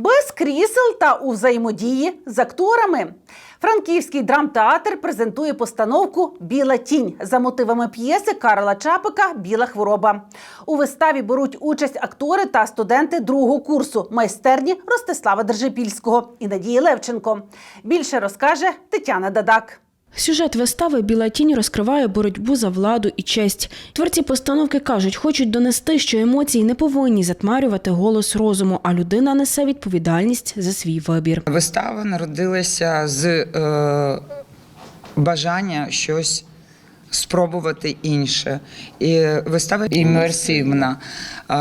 без крісел та у взаємодії з акторами. Франківський драмтеатр презентує постановку Біла тінь за мотивами п'єси Карла Чапика Біла хвороба. У виставі беруть участь актори та студенти другого курсу майстерні Ростислава Держипільського і Надії Левченко. Більше розкаже Тетяна Дадак. Сюжет вистави Біла тінь розкриває боротьбу за владу і честь. Творці постановки кажуть, хочуть донести, що емоції не повинні затмарювати голос розуму, а людина несе відповідальність за свій вибір. Вистава народилася з е, бажання щось спробувати інше. І вистава імерсивна. Е,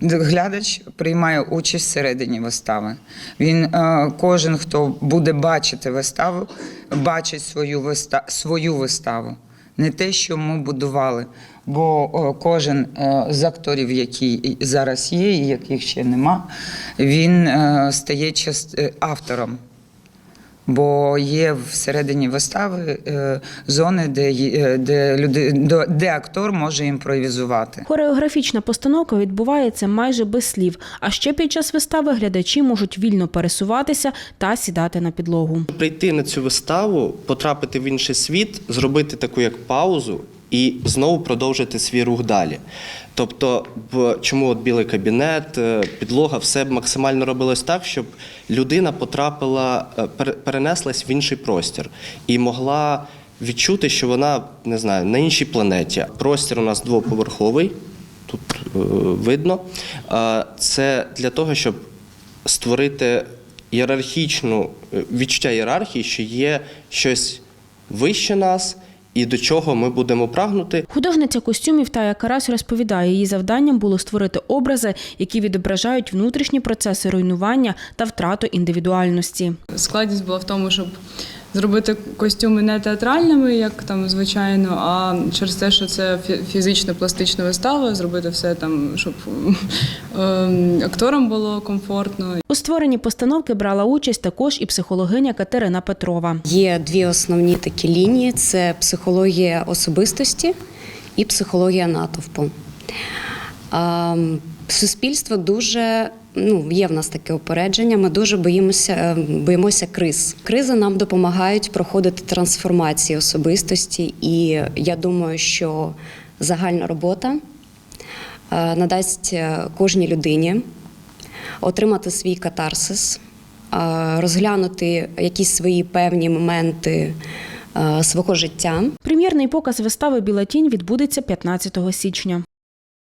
глядач приймає участь всередині вистави. Він, е, кожен, хто буде бачити виставу, бачить свою, виста, свою виставу. Не те, що ми будували. Бо о, кожен е, з акторів, які зараз є, і яких ще нема, він е, стає е, автором. Бо є всередині вистави е, зони, де, е, де, люди, до- де актор може імпровізувати. Хореографічна постановка відбувається майже без слів. А ще під час вистави глядачі можуть вільно пересуватися та сідати на підлогу. Прийти на цю виставу, потрапити в інший світ, зробити таку як паузу і знову продовжити свій рух далі. Тобто, чому от білий кабінет, е, підлога, все максимально робилось так, щоб людина потрапила, е, перенеслась в інший простір і могла відчути, що вона не знаю на іншій планеті. Простір у нас двоповерховий, тут е, видно. Це для того, щоб створити ієрархічну відчуття ієрархії, що є щось вище нас і до чого ми будемо прагнути. Художниця костюмів Тая Карась розповідає, її завданням було створити образи, які відображають внутрішні процеси руйнування та втрату індивідуальності. Складність була в тому, щоб зробити костюми не театральними, як там звичайно, а через те, що це фі- фізична пластична вистава, зробити все там, щоб ем, акторам було комфортно. У створенні постановки брала участь також і психологиня Катерина Петрова. Є дві основні такі лінії: це психологія особистості і психологія натовпу. Суспільство дуже ну, є в нас таке опередження. Ми дуже боїмося, е, боїмося криз. Кризи нам допомагають проходити трансформації особистості, і я думаю, що загальна робота е, надасть е, кожній людині отримати свій катарсис, розглянути якісь свої певні моменти свого життя. Прем'єрний показ вистави Біла тінь відбудеться 15 січня.